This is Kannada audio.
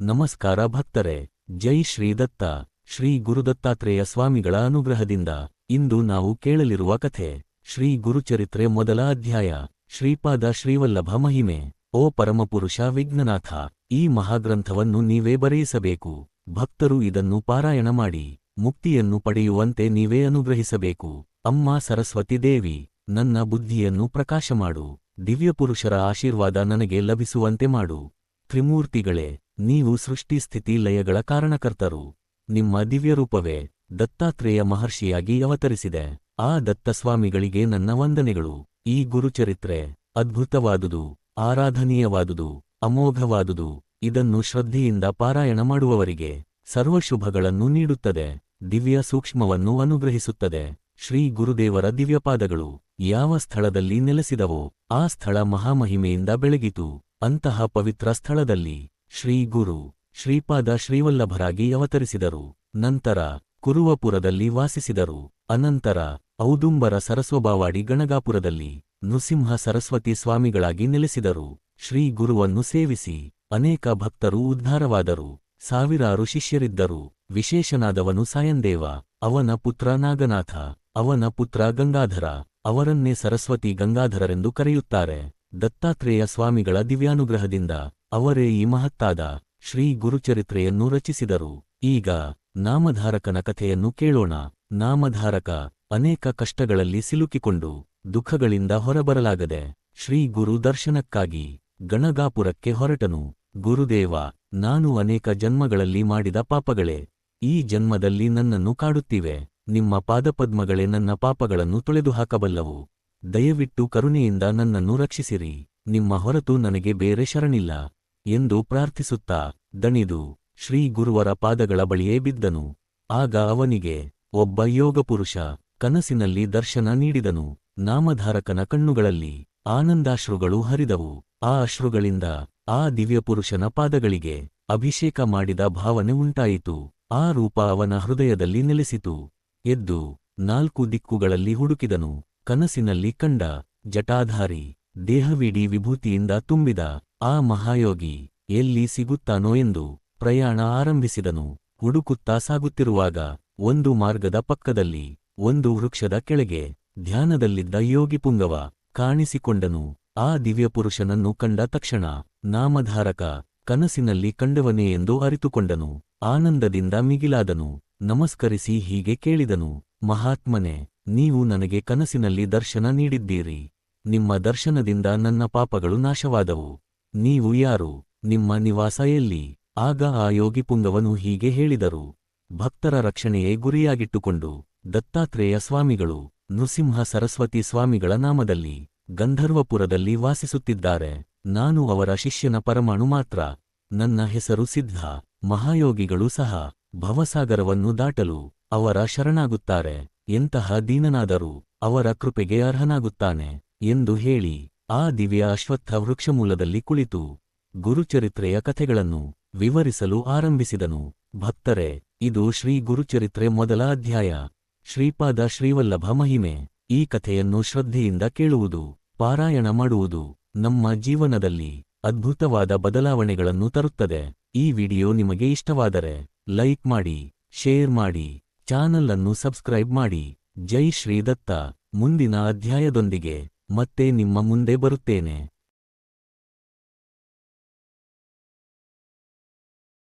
ನಮಸ್ಕಾರ ಭಕ್ತರೆ, ಜೈ ಶ್ರೀ ದತ್ತ ಶ್ರೀ ಗುರುದತ್ತಾತ್ರೇಯ ಸ್ವಾಮಿಗಳ ಅನುಗ್ರಹದಿಂದ ಇಂದು ನಾವು ಕೇಳಲಿರುವ ಕಥೆ, ಶ್ರೀ ಗುರುಚರಿತ್ರೆ ಮೊದಲ ಅಧ್ಯಾಯ, ಶ್ರೀಪಾದ ಶ್ರೀವಲ್ಲಭ ಮಹಿಮೆ, ಓ ಪರಮಪುರುಷ ವಿಘ್ನನಾಥ, ಈ ಮಹಾಗ್ರಂಥವನ್ನು ನೀವೇ ಬರೆಯಿಸಬೇಕು, ಭಕ್ತರು ಇದನ್ನು ಪಾರಾಯಣ ಮಾಡಿ, ಮುಕ್ತಿಯನ್ನು ಪಡೆಯುವಂತೆ ನೀವೇ ಅನುಗ್ರಹಿಸಬೇಕು, ಅಮ್ಮ ಸರಸ್ವತಿ ದೇವಿ, ನನ್ನ ಬುದ್ಧಿಯನ್ನು ಪ್ರಕಾಶ ಮಾಡು, ದಿವ್ಯಪುರುಷರ ಆಶೀರ್ವಾದ ನನಗೆ ಲಭಿಸುವಂತೆ ಮಾಡು, ತ್ರಿಮೂರ್ತಿಗಳೇ ನೀವು ಸೃಷ್ಟಿ ಸ್ಥಿತಿ ಲಯಗಳ ಕಾರಣಕರ್ತರು. ನಿಮ್ಮ ದಿವ್ಯರೂಪವೇ ದತ್ತಾತ್ರೇಯ ಮಹರ್ಷಿಯಾಗಿ ಅವತರಿಸಿದೆ. ಆ ದತ್ತಸ್ವಾಮಿಗಳಿಗೆ ನನ್ನ ವಂದನೆಗಳು. ಈ ಗುರುಚರಿತ್ರೆ ಅದ್ಭುತವಾದುದು, ಆರಾಧನೀಯವಾದುದು, ಅಮೋಘವಾದುದು, ಇದನ್ನು ಶ್ರದ್ಧೆಯಿಂದ ಪಾರಾಯಣ ಮಾಡುವವರಿಗೆ ಸರ್ವಶುಭಗಳನ್ನು ನೀಡುತ್ತದೆ. ದಿವ್ಯ ಸೂಕ್ಷ್ಮವನ್ನು ಅನುಗ್ರಹಿಸುತ್ತದೆ. ಶ್ರೀ ಗುರುದೇವರ ದಿವ್ಯಪಾದಗಳು ಯಾವ ಸ್ಥಳದಲ್ಲಿ ನೆಲೆಸಿದವೋ ಆ ಸ್ಥಳ ಮಹಾಮಹಿಮೆಯಿಂದ ಬೆಳಗಿತು. ಅಂತಹ ಪವಿತ್ರ ಸ್ಥಳದಲ್ಲಿ ಶ್ರೀ ಗುರು, ಶ್ರೀಪಾದ ಶ್ರೀವಲ್ಲಭರಾಗಿ ಅವತರಿಸಿದರು. ನಂತರ ಕುರುವಪುರದಲ್ಲಿ ವಾಸಿಸಿದರು. ಅನಂತರ ಔದುಂಬರ ಸರಸ್ವಭಾವಾಡಿ ಗಣಗಾಪುರದಲ್ಲಿ ನೃಸಿಂಹ ಸರಸ್ವತಿ ಸ್ವಾಮಿಗಳಾಗಿ ನೆಲೆಸಿದರು. ಶ್ರೀ ಗುರುವನ್ನು ಸೇವಿಸಿ ಅನೇಕ ಭಕ್ತರು ಉದ್ಧಾರವಾದರು. ಸಾವಿರಾರು ಶಿಷ್ಯರಿದ್ದರು. ವಿಶೇಷನಾದವನು ಸಾಯಂದೇವ, ಅವನ ಪುತ್ರ ನಾಗನಾಥ, ಅವನ ಪುತ್ರ ಗಂಗಾಧರ, ಅವರನ್ನೇ ಸರಸ್ವತಿ ಗಂಗಾಧರರೆಂದು ಕರೆಯುತ್ತಾರೆ. ದತ್ತಾತ್ರೇಯ ಸ್ವಾಮಿಗಳ ದಿವ್ಯಾನುಗ್ರಹದಿಂದ ಅವರೇ ಈ ಮಹತ್ತಾದ ಶ್ರೀ ಗುರುಚರಿತ್ರೆಯನ್ನು ರಚಿಸಿದರು. ಈಗ ನಾಮಧಾರಕನ ಕಥೆಯನ್ನು ಕೇಳೋಣ. ನಾಮಧಾರಕ ಅನೇಕ ಕಷ್ಟಗಳಲ್ಲಿ ಸಿಲುಕಿಕೊಂಡು ದುಃಖಗಳಿಂದ ಹೊರಬರಲಾಗದೆ ಶ್ರೀ ಗುರು ದರ್ಶನಕ್ಕಾಗಿ ಗಣಗಾಪುರಕ್ಕೆ ಹೊರಟನು. ಗುರುದೇವ, ನಾನು ಅನೇಕ ಜನ್ಮಗಳಲ್ಲಿ ಮಾಡಿದ ಪಾಪಗಳೇ, ಈ ಜನ್ಮದಲ್ಲಿ ನನ್ನನ್ನು ಕಾಡುತ್ತಿವೆ. ನಿಮ್ಮ ಪಾದಪದ್ಮಗಳೇ ನನ್ನ ಪಾಪಗಳನ್ನು ತೊಳೆದುಹಾಕಬಲ್ಲವು. ದಯವಿಟ್ಟು ಕರುಣೆಯಿಂದ ನನ್ನನ್ನು ರಕ್ಷಿಸಿರಿ. ನಿಮ್ಮ ಹೊರತು ನನಗೆ ಬೇರೆ ಶರಣಿಲ್ಲ. ಎಂದು ಪ್ರಾರ್ಥಿಸುತ್ತಾ ದಣಿದು ಶ್ರೀ ಗುರುವರ ಪಾದಗಳ ಬಳಿಯೇ ಬಿದ್ದನು. ಆಗ ಅವನಿಗೆ, ಒಬ್ಬ ಯೋಗಪುರುಷ ಕನಸಿನಲ್ಲಿ ದರ್ಶನ ನೀಡಿದನು. ನಾಮಧಾರಕನ ಕಣ್ಣುಗಳಲ್ಲಿ ಆನಂದಾಶ್ರುಗಳು ಹರಿದವು. ಆ ಅಶ್ರುಗಳಿಂದ ಆ ದಿವ್ಯಪುರುಷನ ಪಾದಗಳಿಗೆ ಅಭಿಷೇಕ ಮಾಡಿದ ಭಾವನೆ ಉಂಟಾಯಿತು. ಆ ರೂಪ ಅವನ ಹೃದಯದಲ್ಲಿ ನೆಲೆಸಿತು. ಎದ್ದು ನಾಲ್ಕು ದಿಕ್ಕುಗಳಲ್ಲಿ ಹುಡುಕಿದನು. ಕನಸಿನಲ್ಲಿ ಕಂಡ ಜಟಾಧಾರಿ, ದೇಹವಿಡೀ ವಿಭೂತಿಯಿಂದ ತುಂಬಿದ ಆ ಮಹಾಯೋಗಿ ಎಲ್ಲಿ ಸಿಗುತ್ತಾನೋ ಎಂದು ಪ್ರಯಾಣ ಆರಂಭಿಸಿದನು. ಹುಡುಕುತ್ತಾ ಸಾಗುತ್ತಿರುವಾಗ ಒಂದು ಮಾರ್ಗದ ಪಕ್ಕದಲ್ಲಿ ಒಂದು ವೃಕ್ಷದ ಕೆಳಗೆ ಧ್ಯಾನದಲ್ಲಿದ್ದ ಯೋಗಿ ಪುಂಗವ ಕಾಣಿಸಿಕೊಂಡನು. ಆ ದಿವ್ಯಪುರುಷನನ್ನು ಕಂಡ ತಕ್ಷಣ ನಾಮಧಾರಕ ಕನಸಿನಲ್ಲಿ ಕಂಡವನೇ ಎಂದು ಅರಿತುಕೊಂಡನು. ಆನಂದದಿಂದ ಮಿಗಿಲಾದನು, ನಮಸ್ಕರಿಸಿ ಹೀಗೆ ಕೇಳಿದನು, ಮಹಾತ್ಮನೆ, ನೀವು ನನಗೆ ಕನಸಿನಲ್ಲಿ ದರ್ಶನ ನೀಡಿದ್ದೀರಿ. ನಿಮ್ಮ ದರ್ಶನದಿಂದ ನನ್ನ ಪಾಪಗಳು ನಾಶವಾದವು. ನೀವು ಯಾರು? ನಿಮ್ಮ ನಿವಾಸ ಎಲ್ಲಿ? ಆಗ ಆ ಯೋಗಿ ಪುಂಗವನು ಹೀಗೆ ಹೇಳಿದರು, ಭಕ್ತರ ರಕ್ಷಣೆಯೇ ಗುರಿಯಾಗಿಟ್ಟುಕೊಂಡು, ದತ್ತಾತ್ರೇಯ ಸ್ವಾಮಿಗಳು, ನೃಸಿಂಹ ಸರಸ್ವತಿ ಸ್ವಾಮಿಗಳ ನಾಮದಲ್ಲಿ, ಗಂಧರ್ವಪುರದಲ್ಲಿ ವಾಸಿಸುತ್ತಿದ್ದಾರೆ. ನಾನು ಅವರ ಶಿಷ್ಯನ ಪರಮಾಣು ಮಾತ್ರ. ನನ್ನ ಹೆಸರು ಸಿದ್ಧ. ಮಹಾಯೋಗಿಗಳು ಸಹ ಭವಸಾಗರವನ್ನು ದಾಟಲು ಅವರ ಶರಣಾಗುತ್ತಾರೆ. ಎಂತಹ ದೀನನಾದರೂ ಅವರ ಕೃಪೆಗೆ ಅರ್ಹನಾಗುತ್ತಾನೆ ಎಂದು ಹೇಳಿ ಆ ದಿವ್ಯ ಅಶ್ವತ್ಥ ವೃಕ್ಷಮೂಲದಲ್ಲಿ ಕುಳಿತು ಗುರುಚರಿತ್ರೆಯ ಕಥೆಗಳನ್ನು ವಿವರಿಸಲು ಆರಂಭಿಸಿದನು. ಭಕ್ತರೆ, ಇದು ಶ್ರೀ ಗುರುಚರಿತ್ರೆ ಮೊದಲ ಅಧ್ಯಾಯ. ಶ್ರೀಪಾದ ಶ್ರೀವಲ್ಲಭ ಮಹಿಮೆ. ಈ ಕಥೆಯನ್ನು ಶ್ರದ್ಧೆಯಿಂದ ಕೇಳುವುದು, ಪಾರಾಯಣ ಮಾಡುವುದು ನಮ್ಮ ಜೀವನದಲ್ಲಿ ಅದ್ಭುತವಾದ ಬದಲಾವಣೆಗಳನ್ನು ತರುತ್ತದೆ. ಈ ವಿಡಿಯೋ ನಿಮಗೆ ಇಷ್ಟವಾದರೆ ಲೈಕ್ ಮಾಡಿ, ಶೇರ್ ಮಾಡಿ, ಚಾನಲ್ ಅನ್ನು ಸಬ್ಸ್ಕ್ರೈಬ್ ಮಾಡಿ. ಜೈ ಶ್ರೀ ದತ್ತ. ಮುಂದಿನ ಅಧ್ಯಾಯದೊಂದಿಗೆ. ಮತ್ತೆ ನಿಮ್ಮ ಮುಂದೆ ಬರುತ್ತೇನೆ.